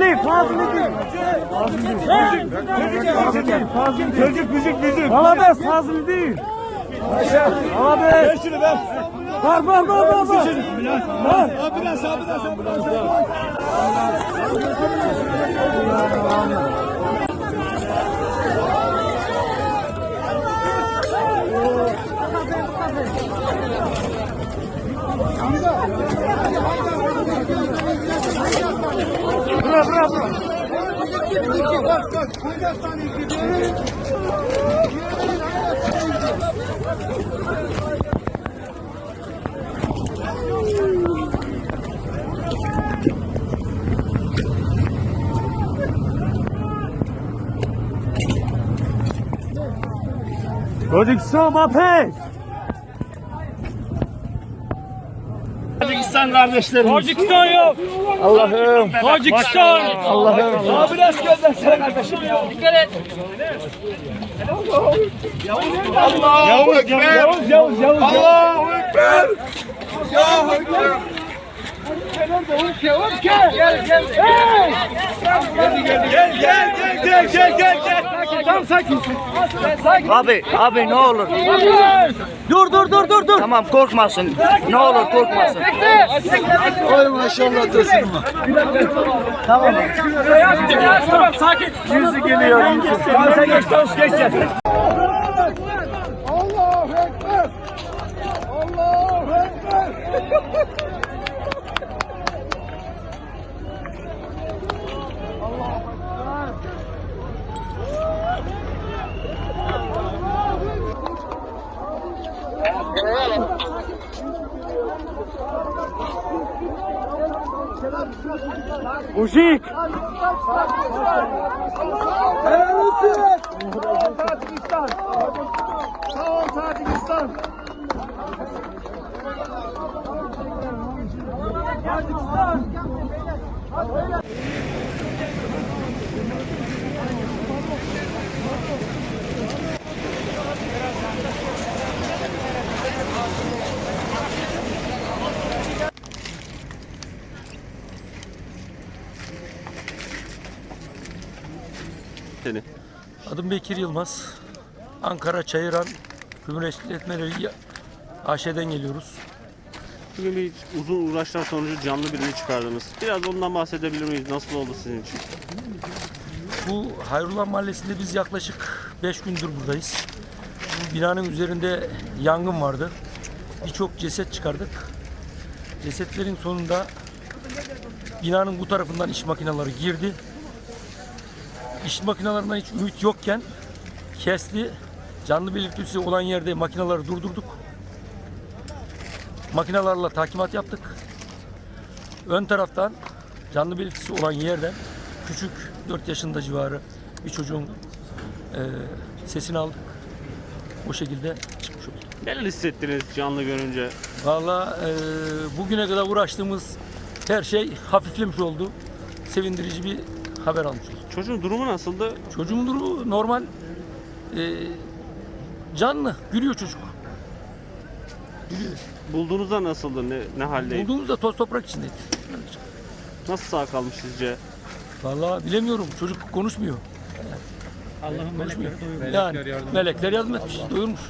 değil, Fazlı değil. Fazlı değil. Fazlı değil. Çocuk müzik bizim. Alabes Fazlı değil. Alabes. Ver şunu ver. Var var var var. Var. Ambulans. Bırak bırak bırak. Çocuksu mapek. Tacikistan kardeşlerim. Tacikistan yok. Allah'ım. Tacikistan. Allah'ım. Abi biraz göndersene kardeşim. Dikkat et. Yahu Ekber. Yavuz Yavuz Yavuz. Allahu Ekber. Allahu Ekber. Gel gel gel gel gel gel gel. Tam sakin. Abi, abi ne olur. Dur dur dur dur dur. Tamam korkmasın. Ne olur korkmasın. Oy maşallah desin Tamam. Tamam sakin. Yüzü geliyor. Sen geç geç geç. Allahu Ekber. Allahu Ekber. Mujik. Helal olsun. Sağ ol Tacikistan. Sağ ol Tacikistan. Adım Bekir Yılmaz. Ankara Çayıran Gümrük İşletmeleri AŞ'den geliyoruz. Bugün bir uzun uğraşlar sonucu canlı birini çıkardınız. Biraz ondan bahsedebilir miyiz? Nasıl oldu sizin için? Bu Hayrullah Mahallesi'nde biz yaklaşık 5 gündür buradayız. Bu binanın üzerinde yangın vardı. Birçok ceset çıkardık. Cesetlerin sonunda binanın bu tarafından iş makineleri girdi. İş makinelerinden hiç ümit yokken kesti. Canlı belirtisi olan yerde makineleri durdurduk. Makinelerle takimat yaptık. Ön taraftan canlı belirtisi olan yerden küçük 4 yaşında civarı bir çocuğun e, sesini aldık. O şekilde çıkmış olduk. Neler hissettiniz canlı görünce? Valla e, bugüne kadar uğraştığımız her şey hafiflemiş oldu. Sevindirici bir haber almış olduk. Çocuğun durumu nasıldı? Çocuğun durumu normal e, canlı, gülüyor çocuk. Gülüyor. Bulduğunuzda nasıldı? Ne, ne haldeydi? Bulduğumuzda toz toprak içindeydi. Nasıl sağ kalmış sizce? Vallahi bilemiyorum. Çocuk konuşmuyor. Allah'ın konuşmuyor. Yani melekler yardım etmiş, doyurmuş.